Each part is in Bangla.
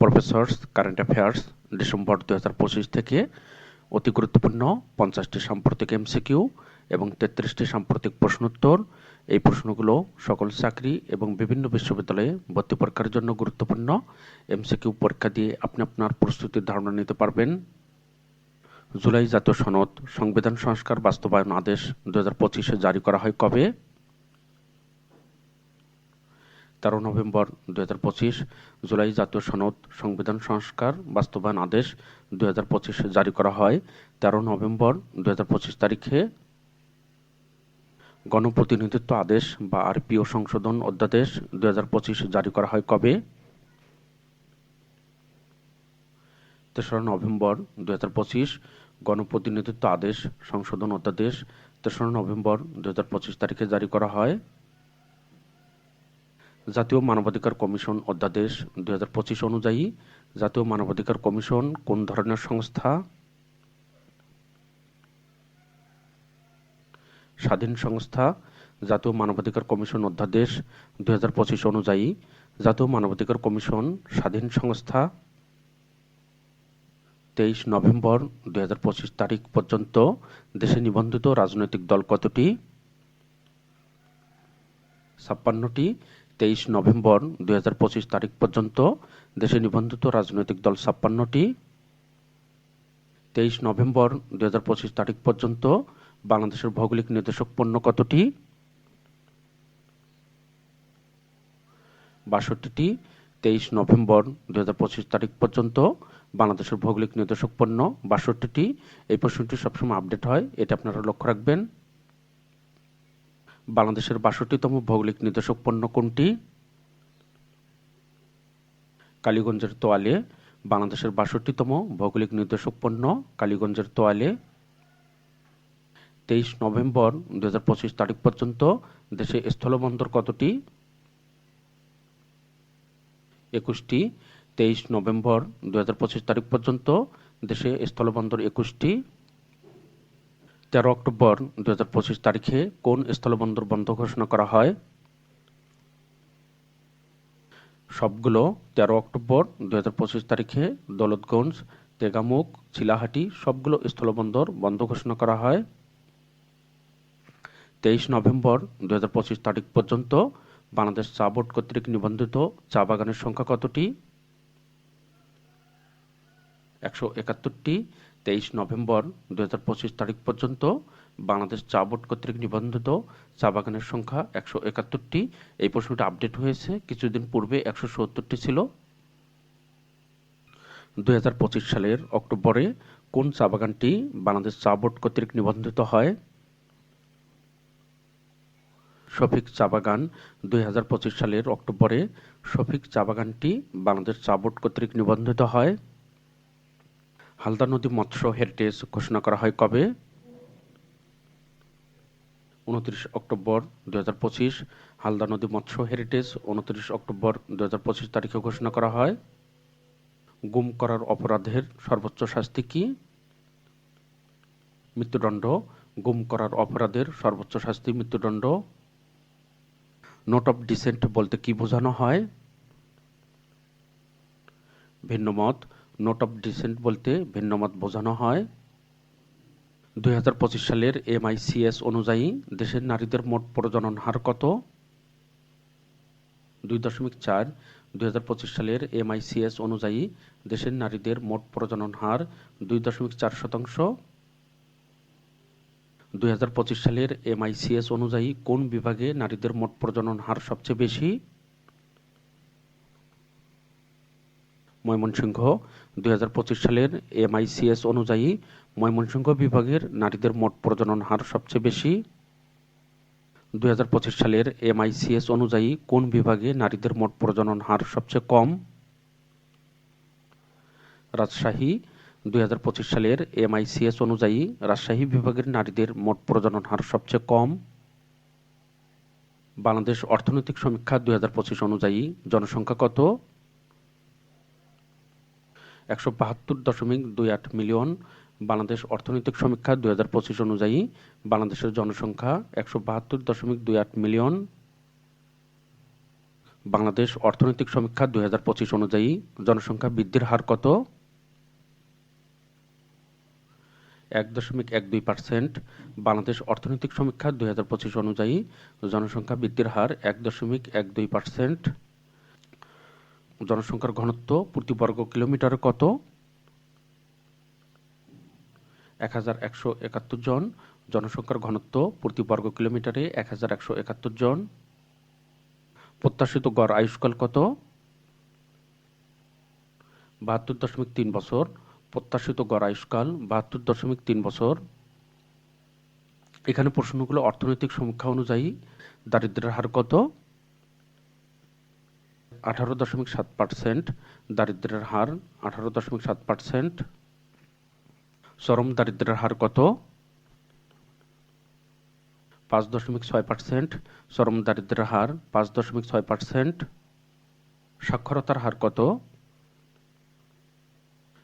প্রফেসর্স, কারেন্ট অ্যাফেয়ার্স, ডিসেম্বর দু হাজার পঁচিশ থেকে অতি গুরুত্বপূর্ণ পঞ্চাশটি সাম্প্রতিক এমসিকিউ এবং তেত্রিশটি সাম্প্রতিক প্রশ্নোত্তর। এই প্রশ্নগুলো সকল চাকরি এবং বিভিন্ন বিশ্ববিদ্যালয়ে ভর্তি পরীক্ষার জন্য গুরুত্বপূর্ণ। এমসিকিউ পরীক্ষা দিয়ে আপনি আপনার প্রস্তুতির ধারণা নিতে পারবেন। জুলাই জাতীয় সনদ, সংবিধান সংস্কার বাস্তবায়ন আদেশ দু হাজার পঁচিশে জারি করা হয় কবে? তেরো নভেম্বর দু হাজার পঁচিশ, জুলাই জাতীয় সনদ সংবিধান সংস্কার বাস্তবায়ন আদেশ দু হাজার পঁচিশে জারি করা হয়। তেরো নভেম্বর দু হাজার পঁচিশ তারিখে গণপ্রতিনিধিত্ব আদেশ বা আরপিও সংশোধন অধ্যাদেশ দু হাজার পঁচিশ জারি করা হয় কবে? তেসরা নভেম্বর দু হাজার পঁচিশ, গণপ্রতিনিধিত্ব আদেশ সংশোধন অধ্যাদেশ তেসরা নভেম্বর দু হাজার পঁচিশ তারিখে জারি করা হয়। জাতীয় মানবাধিকার কমিশন অধ্যাদেশ দুই হাজার পঁচিশ অনুযায়ী জাতীয় মানবাধিকার কমিশন কোন ধরনের সংস্থা? স্বাধীন সংস্থা, জাতীয় মানবাধিকার কমিশন অধ্যাদেশ দুই হাজার পঁচিশ অনুযায়ী জাতীয় মানবাধিকার কমিশন স্বাধীন সংস্থা, তেইশ নভেম্বর দুই হাজার পঁচিশ তারিখ পর্যন্ত দেশে নিবন্ধিত রাজনৈতিক দল কতটি? ছাপ্পান্নটি তেইশ নভেম্বর দুই হাজার পঁচিশ তারিখ পর্যন্ত দেশে নিবন্ধিত রাজনৈতিক দল ছাপ্পান্নটি। তেইশ নভেম্বর দুই হাজার পঁচিশ তারিখ পর্যন্ত বাংলাদেশের ভৌগোলিক নির্দেশক পণ্য কতটি? বাষট্টিটি। তেইশ নভেম্বর দু হাজার পঁচিশ তারিখ পর্যন্ত বাংলাদেশের ভৌগোলিক নির্দেশক পণ্য বাষট্টিটি। এই প্রশ্নটি সবসময় আপডেট হয়, এটা আপনারা লক্ষ্য রাখবেন। বাংলাদেশের বাষট্টিতম ভৌগোলিক নির্দেশক পণ্য কোনটি? কালীগঞ্জের তোয়ালে, বাংলাদেশের বাষট্টিতম ভৌগোলিক নির্দেশক পণ্য কালীগঞ্জের তোয়ালে। তেইশ নভেম্বর দু পঁচিশ তারিখ পর্যন্ত দেশে স্থলবন্দর কতটি? একুশটি। তেইশ নভেম্বর দু পঁচিশ তারিখ পর্যন্ত দেশে স্থলবন্দর একুশটি। তেরো অক্টোবর দু তারিখে কোন স্থলবন্দর বন্ধ ঘোষণা করা হয়? সবগুলো তেরো অক্টোবর দু তারিখে দৌলতগঞ্জ, তেগামুখ, চিলাহাটি সবগুলো স্থলবন্দর বন্ধ ঘোষণা করা হয়। তেইশ নভেম্বর দু পঁচিশ তারিখ পর্যন্ত বাংলাদেশ চা বোর্ড কর্তৃক নিবন্ধিত চা বাগানের সংখ্যা কতটি? একশো একাত্তরটি। তেইশ নভেম্বর দু হাজার পঁচিশ তারিখ পর্যন্ত বাংলাদেশ চা বোর্ড কর্তৃক নিবন্ধিত চা বাগানের সংখ্যা একশো একাত্তরটি। এই প্রশ্নটা আপডেট হয়েছে। কিছুদিন পূর্বে একশো সত্তরটি ছিল। দুই হাজার পঁচিশ সালের অক্টোবরে কোন চা বাগানটি বাংলাদেশ চা বোর্ড কর্তৃক নিবন্ধিত হয়? শফিক চা বাগান দুই হাজার পঁচিশ সালের অক্টোবরে শফিক চা বাগানটি বাংলাদেশ চা বোর্ড কর্তৃক নিবন্ধিত হয়। হালদা নদী মৎস্য হেরিটেজ ঘোষণা করা হয় কবে? উনত্রিশ অক্টোবর দু হাজার পঁচিশ। হালদা নদী মৎস্য হেরিটেজ উনত্রিশ অক্টোবর দু হাজার পঁচিশ তারিখে ঘোষণা করা হয়। গুম করার অপরাধের সর্বোচ্চ শাস্তি কি? মৃত্যুদণ্ড। গুম করার অপরাধের সর্বোচ্চ শাস্তি মৃত্যুদণ্ড। নোট অফ ডিসেন্ট বলতে কি বোঝানো হয়? ভিন্নমত নোট অফ ডিসেন্ট বলতে ভিন্নমত বোঝানো হয়। দুই হাজার পঁচিশ সালের এমআইসিএস অনুযায়ী দেশের নারীদের মোট প্রজনন হার কত? দুই দশমিক চার, দুই সালের এমআইসিএস অনুযায়ী দেশের নারীদের মোট প্রজনন হার দুই দশমিক চার শতাংশ। দুই হাজার পঁচিশ সালের এমআইসিএস অনুযায়ী কোন বিভাগে নারীদের মোট প্রজনন হার সবচেয়ে বেশি? ময়মনসিংহ, দুই হাজার পঁচিশ সালের এমআইসিএস অনুযায়ী ময়মনসিংহ বিভাগের নারীদের মোট প্রজনন হার সবচেয়ে বেশি। দুই হাজার পঁচিশ সালের এমআইসিএস অনুযায়ী কোন বিভাগে নারীদের মোট প্রজনন হার সবচেয়ে কম? রাজশাহী, দুই হাজার পঁচিশ সালের এমআইসিএস অনুযায়ী রাজশাহী বিভাগের নারীদের মোট প্রজনন হার সবচেয়ে কম। বাংলাদেশ অর্থনৈতিক সমীক্ষা দুই হাজার পঁচিশ অনুযায়ী জনসংখ্যা কত? একশো বাহাত্তর দশমিক দুই আট মিলিয়ন বাংলাদেশ অর্থনৈতিক সমীক্ষা দুই হাজার পঁচিশ অনুযায়ী বাংলাদেশের জনসংখ্যা একশো বাহাত্তর দশমিক দুই আট মিলিয়ন বাংলাদেশ অর্থনৈতিক সমীক্ষা দুই হাজার পঁচিশ অনুযায়ী জনসংখ্যা বৃদ্ধির হার কত? এক দশমিক এক দুই পার্সেন্ট বাংলাদেশ অর্থনৈতিক সমীক্ষা দুই হাজার পঁচিশ অনুযায়ী জনসংখ্যা বৃদ্ধির হার এক দশমিক এক দুই পার্সেন্ট জনসংখ্যার ঘনত্ব প্রতি বর্গ কিলোমিটারে কত? এক হাজার একশো একাত্তর জন। জনসংখ্যার ঘনত্ব প্রতি বর্গ কিলোমিটারে এক হাজার একশো একাত্তর জন। প্রত্যাশিত গড় আয়ুষ্কাল কত? বাহাত্তর দশমিক তিন বছর। প্রত্যাশিত গড় আয়ুষ্কাল বাহাত্তর দশমিক তিন বছর। এখানে প্রশ্নগুলো অর্থনৈতিক সমীক্ষা অনুযায়ী দারিদ্র্যের হার কত? আঠারো দশমিক সাত পার্সেন্ট দারিদ্র্যের হার আঠারো দশমিক সাত পার্সেন্ট। চরম দারিদ্র্যের হার কত? পাঁচ দশমিক ছয় পার্সেন্ট। চরম দারিদ্র্যের হার পাঁচ দশমিক ছয় পার্সেন্ট। সাক্ষরতার হার কত?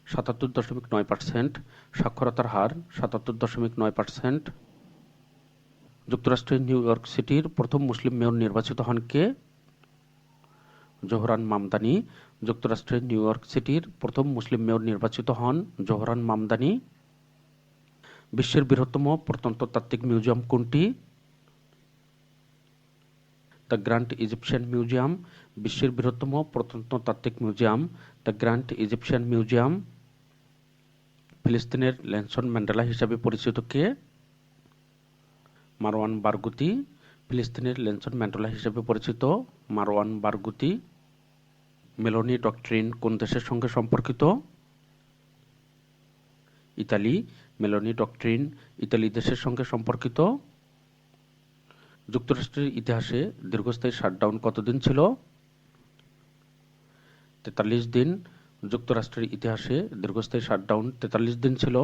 সাতাত্তর দশমিক নয় পার্সেন্ট। সাক্ষরতার হার সাতাত্তর দশমিক নয় পার্সেন্ট। যুক্তরাষ্ট্রের নিউ ইয়র্ক সিটির প্রথম মুসলিম মেয়র নির্বাচিত হন কে? জোহরান মামদানি যুক্তরাষ্ট্রের নিউ ইয়র্ক সিটির প্রথম মুসলিম মেয়র নির্বাচিত হন। জোহরান মামদানি বিশ্বের বৃহত্তম প্রত্নতাত্ত্বিক মিউজিয়াম কোনটি? দ্য গ্র্যান্ড ইজিপশিয়ান মিউজিয়াম, বিশ্বের বৃহত্তম প্রত্নতাত্ত্বিক museum, the Grand Egyptian Museum, ফিলিস্তিনের ল্যানসন ম্যান্ডেলা হিসাবে পরিচিত কে? মারওয়ান বারগুতি ফিলিস্তিনের লেনসন ম্যান্ডেলা হিসেবে পরিচিত মারওয়ান বারগুতি, মেলোনি ডক্ট্রিন কোন দেশের সঙ্গে সম্পর্কিত? ইতালি, মেলোনি ডক্ট্রিন ইতালি দেশের সঙ্গে সম্পর্কিত? যুক্তরাষ্ট্রের ইতিহাসে দীর্ঘস্থায়ী শাটডাউন কতদিন ছিল? তেতাল্লিশ দিন। যুক্তরাষ্ট্রের ইতিহাসে দীর্ঘস্থায়ী শাটডাউন তেতাল্লিশ দিন ছিল।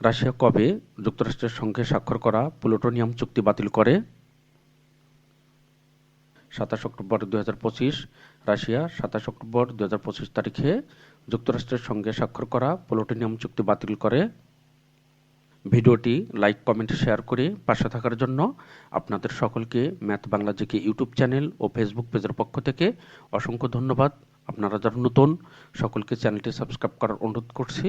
রাশিয়া কবে যুক্তরাষ্ট্রের সঙ্গে স্বাক্ষর করা প্লুটোনিয়াম চুক্তি বাতিল করে? সাতাশ অক্টোবর দু হাজার পঁচিশ, রাশিয়া সাতাশ অক্টোবর দু হাজার পঁচিশ তারিখে যুক্তরাষ্ট্রের সঙ্গে স্বাক্ষর করা প্লুটোনিয়াম চুক্তি বাতিল করে। ভিডিওটি লাইক, কমেন্ট, শেয়ার করে পাশে থাকার জন্য আপনাদের সকলকে math Bangla GK YouTube channel ও ফেসবুক পেজের পক্ষ থেকে অসংখ্য ধন্যবাদ। আপনারা যারা নতুন, সকলকে চ্যানেলটি সাবস্ক্রাইব করার অনুরোধ করছি।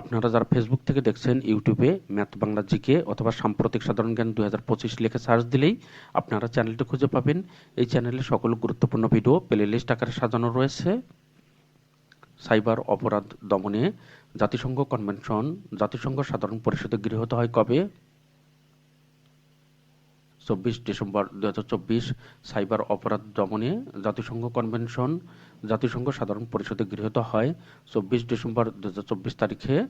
আপনারা যারা ফেসবুক থেকে দেখছেন ইউটিউবে ম্যাথ বাংলা জিকে অথবা সাম্প্রতিক সাধারণ জ্ঞান দুই হাজার পঁচিশ লিখে সার্চ দিলেই আপনারা চ্যানেলটি খুঁজে পাবেন। এই চ্যানেলে সকল গুরুত্বপূর্ণ ভিডিও প্লে লিস্ট আকারে সাজানো রয়েছে। সাইবার অপরাধ দমনে জাতিসংঘ কনভেনশন জাতিসংঘ সাধারণ পরিষদে গৃহীত হয় কবে? চব্বিশ ডিসেম্বর দুই হাজার চব্বিশ, সাইবার অপরাধ দমনে জাতিসংঘ কনভেনশন জাতিসংঘ সাধারণ পরিষদে গৃহীত হয় চব্বিশ ডিসেম্বর দুহাজার চব্বিশ তারিখে।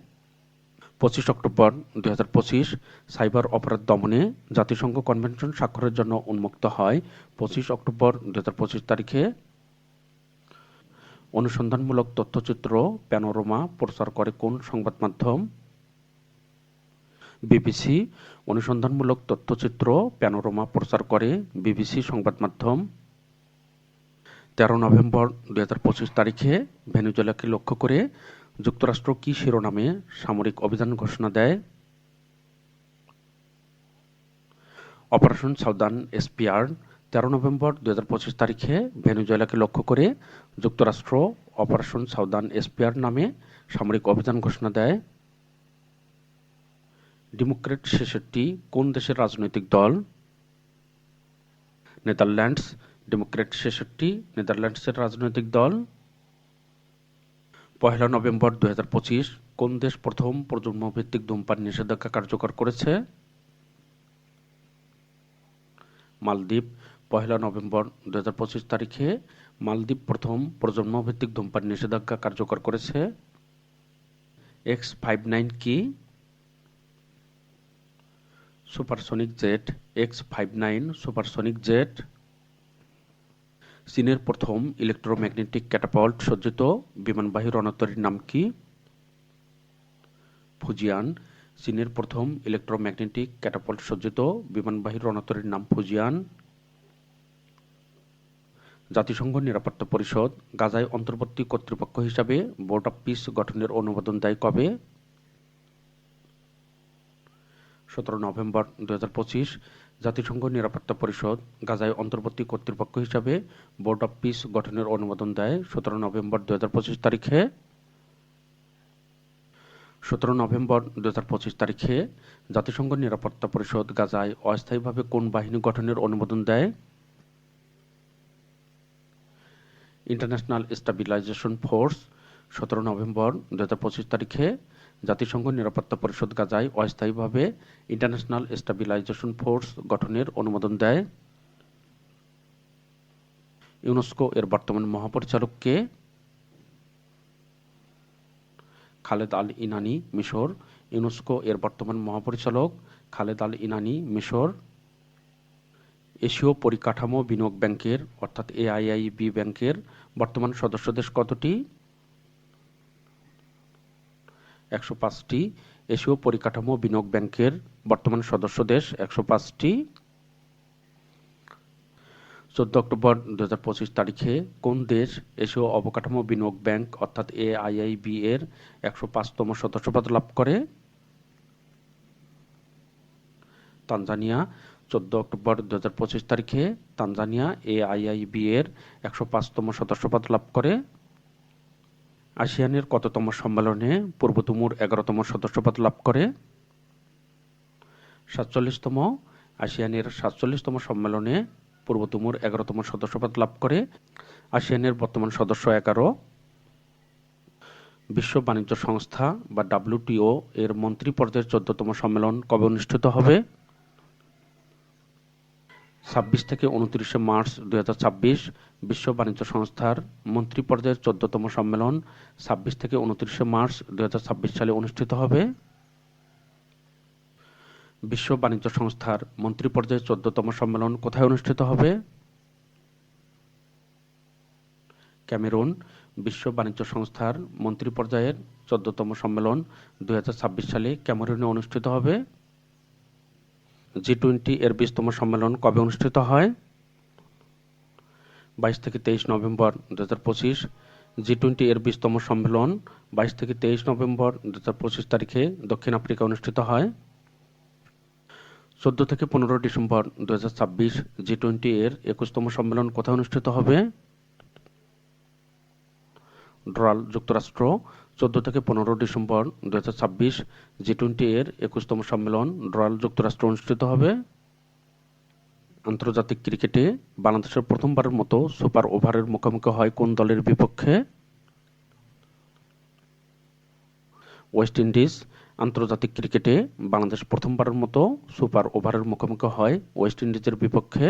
পঁচিশ অক্টোবর দুই হাজার পঁচিশ, সাইবার অপরাধ দমনে জাতিসংঘ কনভেনশন স্বাক্ষরের জন্য উন্মুক্ত হয় পঁচিশ অক্টোবর দুহাজার পঁচিশ তারিখে। অনুসন্ধানমূলক তথ্যচিত্র প্যানোরোমা প্রচার করে কোন সংবাদ মাধ্যম? বিবিসি। অনুসন্ধানমূলক তথ্যচিত্র প্যানোরোমা প্রচার করে বিবিসি সংবাদ মাধ্যম। তেরো নভেম্বর দুই হাজার পঁচিশ তারিখে ভেনেজুয়েলাকে লক্ষ্য করে যুক্তরাষ্ট্র কি শিরোনামে সামরিক অভিযান ঘোষণা দেয়? অপারেশন সাউদার্ন এসপিআর, তেরো নভেম্বর দু তারিখে ভেনেজুয়েলাকে লক্ষ্য করে যুক্তরাষ্ট্র অপারেশন সাউদার্ন এসপিআর নামে সামরিক অভিযান ঘোষণা দেয়। ডেমোক্রেট ছেষট্টি, কোন দেশের রাজনৈতিক দল? নেদারল্যান্ডস ডেমোক্রেট ছেষট্টি, নেদারল্যান্ডসের রাজনৈতিক দল। পহেলা নভেম্বর দুই হাজার পঁচিশ, কোন দেশ প্রথম প্রজন্মভিত্তিক ধূমপান নিষেধাজ্ঞা কার্যকর করেছে? মালদ্বীপ পহেলা নভেম্বর দুহাজার পঁচিশ তারিখে মালদ্বীপ প্রথম প্রজন্মভিত্তিক ধূমপান নিষেধাজ্ঞা কার্যকর করেছে। এক্স ফাইভ নাইন কি? Supersonic jet, X five nine supersonic jet. চীনের প্রথম ইলেকট্রোম্যাগনেটিক ক্যাটাপল্ট সজ্জিত বিমানবাহী রণতরীর নাম কি? ফুজিয়ান। চীনের প্রথম ইলেকট্রোম্যাগনেটিক ক্যাটাপল্ট সজ্জিত বিমানবাহী রণতরীর নাম ফুজিয়ান। জাতিসংঘ নিরাপত্তা পরিষদ গাজায় অন্তর্বর্তী কর্তৃপক্ষ হিসাবে বোর্ড অব পিস গঠনের অনুমোদন দেয় কবে? সতেরো নভেম্বর দু হাজার পঁচিশ। জাতিসংঘ নিরাপত্তা পরিষদ গাজায় অন্তর্বর্তী কর্তৃপক্ষ হিসাবে বোর্ড অব পিস গঠনের অনুমোদন দেয় সতেরো নভেম্বর দু তারিখে। সতেরো নভেম্বর দু তারিখে জাতিসংঘ নিরাপত্তা পরিষদ গাজায় অস্থায়ীভাবে কোন বাহিনী গঠনের অনুমোদন দেয়? ইন্টারন্যাশনাল স্টাবিলাইজেশন ফোর্স সতেরো নভেম্বর দু হাজার পঁচিশ তারিখে জাতিসংঘ নিরাপত্তা পরিষদ গাজায় অস্থায়ীভাবে ইন্টারন্যাশনাল স্টাবিলাইজেশন ফোর্স গঠনের অনুমোদন দেয়। ইউনেস্কো এর বর্তমান মহাপরিচালক কে খালেদ আল ইনানি মিশর। ইউনেস্কো এর বর্তমান মহাপরিচালক খালেদ আল ইনানি মিশর। এশীয় পরিকাঠামো বিনিয়োগ ব্যাংকের, অর্থাৎ এআইআইবি ব্যাংকের বর্তমান সদস্য দেশ কতটি? একশো পাঁচটি এশীয় পরিকাঠামো বিনিয়োগ ব্যাংকের বর্তমান সদস্য দেশ একশো পাঁচটি। চোদ্দ অক্টোবর দু হাজার পঁচিশ তারিখে কোন দেশ এশীয় অবকাঠামো বিনিয়োগ ব্যাংক অর্থাৎ এআইআইবি এর একশো পাঁচতম সদস্যপদ লাভ করে? তানজানিয়া, চোদ্দ অক্টোবর দু হাজার পঁচিশ তারিখে তানজানিয়া এআইআইবি এর একশো পাঁচতম সদস্যপদ লাভ করে। আসিয়ানের কততম সম্মেলনে পূর্ব তুমুর এগারোতম সদস্যপদ লাভ করে? সাতচল্লিশতম আসিয়ানের সাতচল্লিশতম সম্মেলনে পূর্ব তুমুর এগারোতম সদস্যপদ লাভ করে। আসিয়ানের বর্তমান সদস্য এগারো। বিশ্ব বাণিজ্য সংস্থা বা ডাব্লিউটিও এর মন্ত্রী পর্যায়ের চোদ্দতম সম্মেলন কবে অনুষ্ঠিত হবে? ছাব্বিশ থেকে উনত্রিশে মার্চ দুই বিশ্ব বাণিজ্য সংস্থার মন্ত্রী পর্যায়ের চোদ্দতম সম্মেলন ছাব্বিশ থেকে উনত্রিশে মার্চ দু হাজার ছাব্বিশ সালে অনুষ্ঠিত হবে। বিশ্ব বাণিজ্য সংস্থার মন্ত্রী পর্যায়ের চোদ্দতম সম্মেলন কোথায় অনুষ্ঠিত হবে? ক্যামেরুন, বিশ্ব বাণিজ্য সংস্থার মন্ত্রী পর্যায়ের চোদ্দতম সম্মেলন দু হাজার ছাব্বিশ সালে ক্যামেরুনে অনুষ্ঠিত হবে। জি টোয়েন্টি এর বিশতম সম্মেলন কবে অনুষ্ঠিত হয়? বাইশ থেকে তেইশ নভেম্বর দু হাজার পঁচিশ। জি টোয়েন্টি এর বিশতম সম্মেলন বাইশ থেকে তেইশ নভেম্বর দু হাজার পঁচিশ তারিখে দক্ষিণ আফ্রিকা অনুষ্ঠিত হয়। চোদ্দ থেকে পনেরো ডিসেম্বর দু হাজার ছাব্বিশ জি টোয়েন্টি এর একুশতম সম্মেলন কোথায় অনুষ্ঠিত হবে? ড্রাল যুক্তরাষ্ট্র। চোদ্দ থেকে পনেরো ডিসেম্বর দু হাজার ছাব্বিশ জি টোয়েন্টি এর একুশতম সম্মেলন ড্রাল যুক্তরাষ্ট্র অনুষ্ঠিত হবে। আন্তর্জাতিক ক্রিকেটে বাংলাদেশের প্রথমবারের মতো সুপার ওভারের মুখোমুখি হয় কোন দলের বিপক্ষে? ওয়েস্ট ইন্ডিজ আন্তর্জাতিক ক্রিকেটে বাংলাদেশ প্রথমবারের মতো সুপার ওভারের মুখোমুখি হয় ওয়েস্ট ইন্ডিজের বিপক্ষে।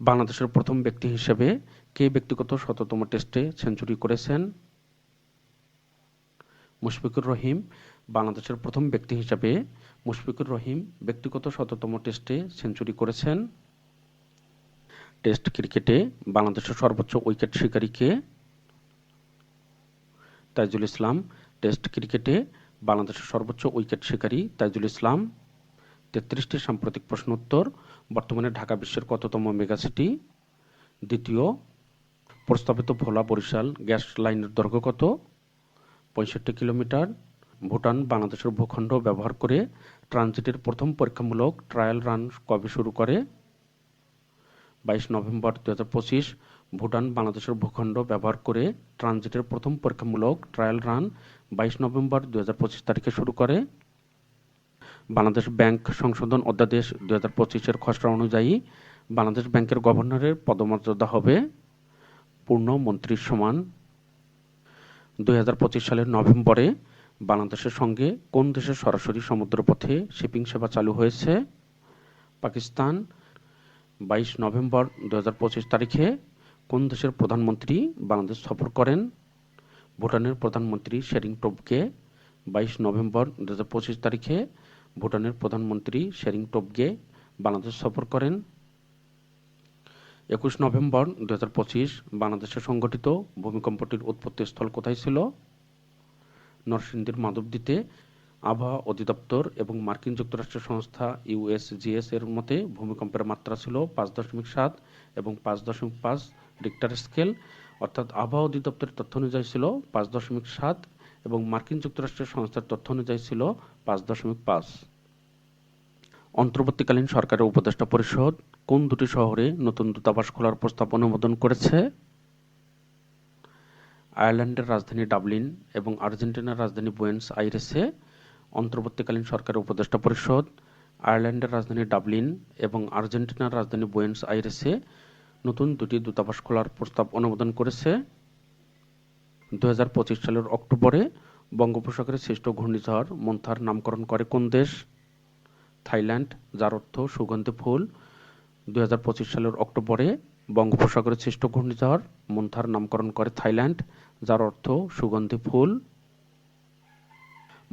বাংলাদেশের প্রথম ব্যক্তি হিসেবে কে ব্যক্তিগত শততম টেস্টে সেঞ্চুরি করেছেন? মুশফিকুর রহিম বাংলাদেশের প্রথম ব্যক্তি হিসাবে মুশফিকুর রহিম ব্যক্তিগত শততম টেস্টে সেঞ্চুরি করেছেন। টেস্ট ক্রিকেটে বাংলাদেশের সর্বোচ্চ উইকেট শিকারী কে তাইজুল ইসলাম, টেস্ট ক্রিকেটে বাংলাদেশের সর্বোচ্চ উইকেট শিকারী তাইজুল ইসলাম। তেত্রিশটি সাম্প্রতিক প্রশ্ন উত্তর বর্তমানে ঢাকা বিশ্বের কততম মেগাসিটি দ্বিতীয়, প্রস্তাবিত ভোলা বরিশাল গ্যাস লাইনের দৈর্ঘ্য কত? পঁয়ষট্টি কিলোমিটার ভুটান বাংলাদেশের ভূখণ্ড ব্যবহার করে ট্রানজিটের প্রথম পরীক্ষামূলক ট্রায়াল রান কবে শুরু করে? বাইশ নভেম্বর দু হাজার পঁচিশ, ভুটান বাংলাদেশের ভূখণ্ড ব্যবহার করে ট্রানজিটের প্রথম পরীক্ষামূলক ট্রায়াল রান বাইশ নভেম্বর দু হাজার পঁচিশ তারিখে শুরু করে। বাংলাদেশ ব্যাংক সংশোধন অধ্যাদেশ দু হাজার পঁচিশের খসড়া অনুযায়ী বাংলাদেশ ব্যাংকের গভর্নরের পদমর্যাদা হবে পূর্ণ মন্ত্রীর সমান দু হাজার পঁচিশ সালের নভেম্বরে বাংলাদেশের সঙ্গে কোন দেশের সরাসরি সমুদ্রপথে শিপিং সেবা চালু হয়েছে? পাকিস্তান, বাইশ নভেম্বর দু হাজার পঁচিশ তারিখে কোন দেশের প্রধানমন্ত্রী বাংলাদেশ সফর করেন? ভুটানের প্রধানমন্ত্রী শেরিং টোপকে। বাইশ নভেম্বর দু হাজার পঁচিশ তারিখে ভুটানের প্রধানমন্ত্রী শেরিং টোপকে বাংলাদেশ সফর করেন। একুশ নভেম্বর দু হাজার পঁচিশ বাংলাদেশে সংঘটিত ভূমিকম্পটির উৎপত্তিস্থল কোথায় ছিল? নরসিংদীর মাধবদীতে আবহাওয়া অধিদপ্তর এবং মার্কিন যুক্তরাষ্ট্রের সংস্থা ইউএসজিএস এর মতে ভূমিকম্পের মাত্রা ছিল পাঁচ দশমিক সাত এবং পাঁচ দশমিক পাঁচ রিক্টার স্কেল অর্থাৎ আবহাওয়া অধিদপ্তরের তথ্য অনুযায়ী ছিল পাঁচ দশমিক সাত এবং মার্কিন যুক্তরাষ্ট্রের সংস্থার তথ্য অনুযায়ী ছিল পাঁচ দশমিক পাঁচ। অন্তর্বর্তীকালীন সরকারের উপদেষ্টা পরিষদ কোন দুটি শহরে নতুন দূতাবাস খোলার প্রস্তাব অনুমোদন করেছে? আয়ারল্যান্ডের রাজধানী ডাবলিন এবং আর্জেন্টিনার রাজধানী বুয়েন্স আইরেসে অন্তর্বর্তীকালীন সরকারের উপদেষ্টা পরিষদ, আয়ারল্যান্ডের রাজধানী ডাবলিন এবং আর্জেন্টিনার রাজধানী বুয়েন্স আইরেসে নতুন দুটি দূতাবাস খোলার প্রস্তাব অনুমোদন করেছে। দুহাজার পঁচিশ সালের অক্টোবরে বঙ্গোপসাগরে সৃষ্ট ঘূর্ণিঝড় মন্থার নামকরণ করে কোন দেশ? থাইল্যান্ড, যার অর্থ সুগন্ধি ফুল। দুই হাজার পঁচিশ সালের অক্টোবরে বঙ্গোপসাগরে সৃষ্ট ঘূর্ণিঝড় মন্থার নামকরণ করে থাইল্যান্ড, যার অর্থ সুগন্ধি ফুল।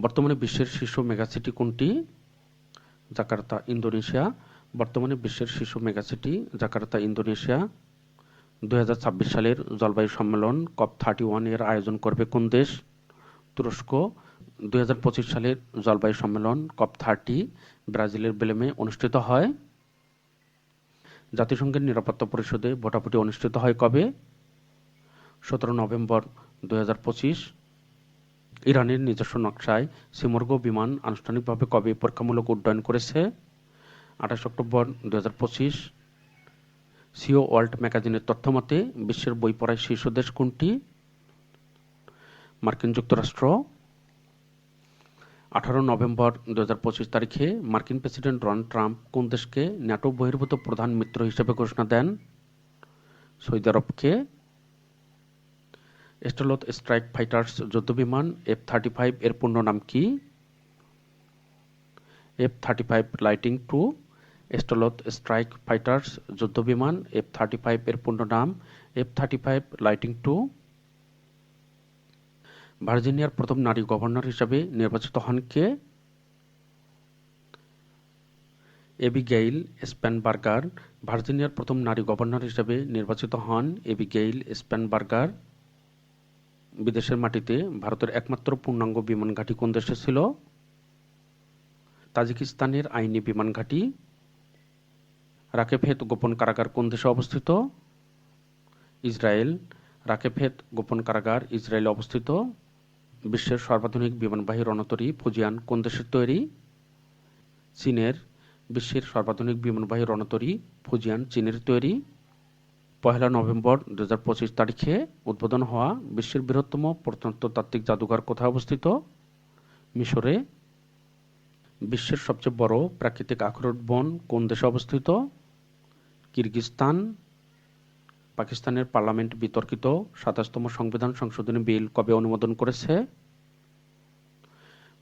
বর্তমানে বিশ্বের শীর্ষ মেগাসিটি কোনটি? Jakarta, Indonesia. বর্তমানে বিশ্বের শীর্ষ মেগাসিটি জাকার্তা, ইন্দোনেশিয়া। দু ছাব্বিশ সালের জলবায়ু সম্মেলন কপ থার্টি ওয়ানের আয়োজন করবে কোন দেশ? তুরস্ক। দু হাজার পঁচিশ সালের জলবায়ু সম্মেলন কপ থার্টি ব্রাজিলের বেলেমে অনুষ্ঠিত হয়। জাতিসংঘের নিরাপত্তা পরিষদে ভোটাভুটি অনুষ্ঠিত হয় কবে? সতেরো নভেম্বর দু হাজার পঁচিশ। ইরানের নিজস্ব নকশায় সিমর্গ বিমান আনুষ্ঠানিকভাবে কবে পরীক্ষামূলক উড্ডয়ন করেছে? আঠাশ অক্টোবর দু হাজার পঁচিশ। সিও ওয়ার্ল্ড ম্যাগাজিনের তথ্যমতে বিশ্বের বই পড়ায় শীর্ষ দেশ কোনটি? মার্কিন যুক্তরাষ্ট্র। আঠারো নভেম্বর দু হাজার পঁচিশ তারিখে মার্কিন প্রেসিডেন্ট ডোনাল্ড ট্রাম্প কোন দেশকে ন্যাটো বহির্ভূত প্রধান মিত্র হিসেবে ঘোষণা দেন? সৌদি আরবকে। স্টেলথ স্ট্রাইক ফাইটার্স যুদ্ধবিমান এফ থার্টি ফাইভ এর পূর্ণ নাম কি? F thirty five Lightning two. Stealth strike fighters যুদ্ধবিমান এফ থার্টি ফাইভ এর পূর্ণ নাম F thirty five Lightning two. ভার্জিনিয়ার প্রথম নারী গভর্নর হিসাবে নির্বাচিত হন কে? এবিগেইল স্প্যানবার্গার ভার্জিনিয়ার প্রথম নারী গভর্নর হিসাবে নির্বাচিত হন এবিগেইল স্প্যানবার্গার বিদেশের মাটিতে ভারতের একমাত্র পূর্ণাঙ্গ বিমান ঘাঁটি কোন দেশে ছিল? তাজিকিস্তানের আইনি বিমান ঘাঁটি। রাকেফেত গোপন কারাগার কোন দেশে অবস্থিত? ইসরায়েল। রাকেফেত গোপন কারাগার ইসরায়েলে অবস্থিত। বিশ্বের সর্বাধুনিক বিমানবাহী রণতরী ফুজিয়ান কোন দেশের তৈরি? চীনের বিশ্বের সর্বাধুনিক বিমানবাহী রণতরী ফুজিয়ান চীনের তৈরি। পহেলা নভেম্বর দু হাজার পঁচিশ তারিখে উদ্বোধন হওয়া বিশ্বের বৃহত্তম প্রত্নতাত্ত্বিক জাদুঘর কোথায় অবস্থিত? মিশরে। বিশ্বের সবচেয়ে বড় প্রাকৃতিক আখরোট বন কোন দেশে অবস্থিত? কিরগিস্তান পাকিস্তানের পার্লামেন্ট বিতর্কিত সাতাশতম সংবিধান সংশোধনী বিল কবে অনুমোদন করেছে?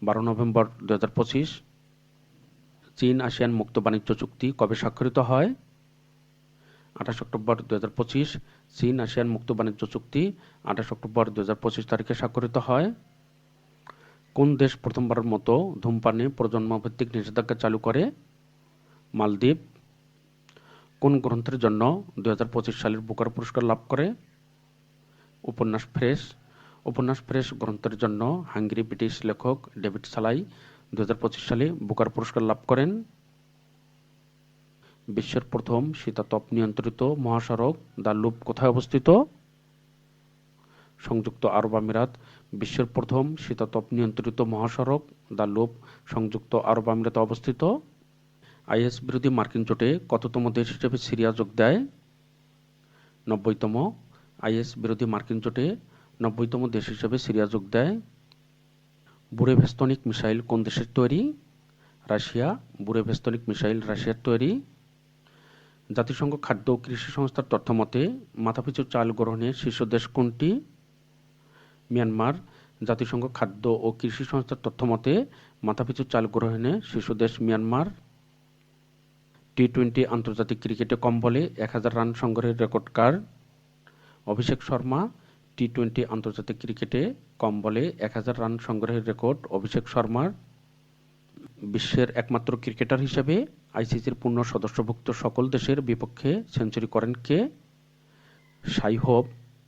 বারো নভেম্বর দু হাজার পঁচিশ। চীন আসিয়ান মুক্ত বাণিজ্য চুক্তি কবে স্বাক্ষরিত হয়? আঠাশ অক্টোবর দু হাজার পঁচিশ। চীন আসিয়ান মুক্ত বাণিজ্য চুক্তি আঠাশ অক্টোবর দু হাজার পঁচিশ তারিখে স্বাক্ষরিত হয়। কোন দেশ প্রথমবারের মতো ধূমপানে প্রজন্মভিত্তিক নিষেধাজ্ঞা চালু করে? মালদ্বীপ কোন গ্রন্থের জন্য দু হাজার পঁচিশ সালের বুকার পুরস্কার লাভ করে? উপন্যাস ফ্রেশ। উপন্যাস ফ্রেশ গ্রন্থের জন্য হাঙ্গেরি ব্রিটিশ লেখক ডেভিড সালাই দু হাজার পঁচিশ সালে বুকার পুরস্কার লাভ করেন। বিশ্বের প্রথম শীতাতপ নিয়ন্ত্রিত মহাসড়ক দ্য লুপ কোথায় অবস্থিত? সংযুক্ত আরব আমিরাত, বিশ্বের প্রথম শীতাতপ নিয়ন্ত্রিত মহাসড়ক দ্য লুপ সংযুক্ত আরব আমিরাতে অবস্থিত। আইএস বিরোধী মার্কিন জোটে কততম দেশ হিসেবে সিরিয়া যোগ দেয়? নব্বইতম। আইএস বিরোধী মার্কিন জোটে নব্বইতম দেশ হিসেবে সিরিয়া যোগ দেয়। বুড়ে ভেস্তনিক মিসাইল কোন দেশের তৈরি? রাশিয়া। বুড়ে ভেস্তনিক মিসাইল রাশিয়ার তৈরি। জাতিসংঘ খাদ্য ও কৃষি সংস্থার তথ্যমতে মাথাপিছু চাল গ্রহণে শীর্ষ দেশ কোনটি? মিয়ানমার। জাতিসংঘ খাদ্য ও কৃষি সংস্থার তথ্যমতে মাথাপিছু চাল গ্রহণে শীর্ষ দেশ মিয়ানমার। টি টোয়েন্টি আন্তর্জাতিক ক্রিকেটে কম বলে এক হাজার রান সংগ্রহের রেকর্ড কার? অভিষেক শর্মা টি টোয়েন্টি আন্তর্জাতিক ক্রিকেটে কম বলে এক হাজার রান সংগ্রহের রেকর্ড অভিষেক শর্মার। বিশ্বের একমাত্র ক্রিকেটার হিসেবে আইসিসির পূর্ণ সদস্যভুক্ত সকল দেশের বিপক্ষে সেঞ্চুরি করেন কে? সাই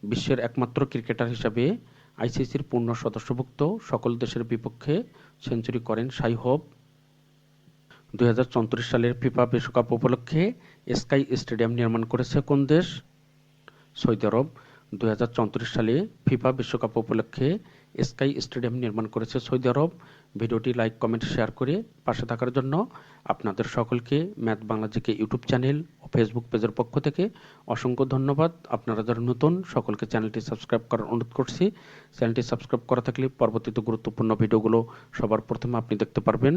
বিশ্বের একমাত্র ক্রিকেটার হিসাবে আইসিসির পূর্ণ সদস্যভুক্ত সকল দেশের বিপক্ষে সেঞ্চুরি করেন সাই দুই হাজার চৌত্রিশ সালের ফিফা বিশ্বকাপ উপলক্ষে স্কাই স্টেডিয়াম নির্মাণ করেছে কোন দেশ? Saudi Arabia. দুই হাজার চৌত্রিশ সালে ফিফা বিশ্বকাপ উপলক্ষে স্কাই স্টেডিয়াম নির্মাণ করেছে সৌদি আরব। ভিডিওটি লাইক, কমেন্ট, শেয়ার করে পাশে থাকার জন্য আপনাদের সকলকে math Bangla GK YouTube channel ও ফেসবুক পেজের পক্ষ থেকে অসংখ্য ধন্যবাদ। আপনারা যারা নতুন, সকলকে চ্যানেলটি সাবস্ক্রাইব করার অনুরোধ করছি। চ্যানেলটি সাবস্ক্রাইব করা থাকলে পরবর্তীতে গুরুত্বপূর্ণ ভিডিওগুলো সবার প্রথমে আপনি দেখতে পারবেন।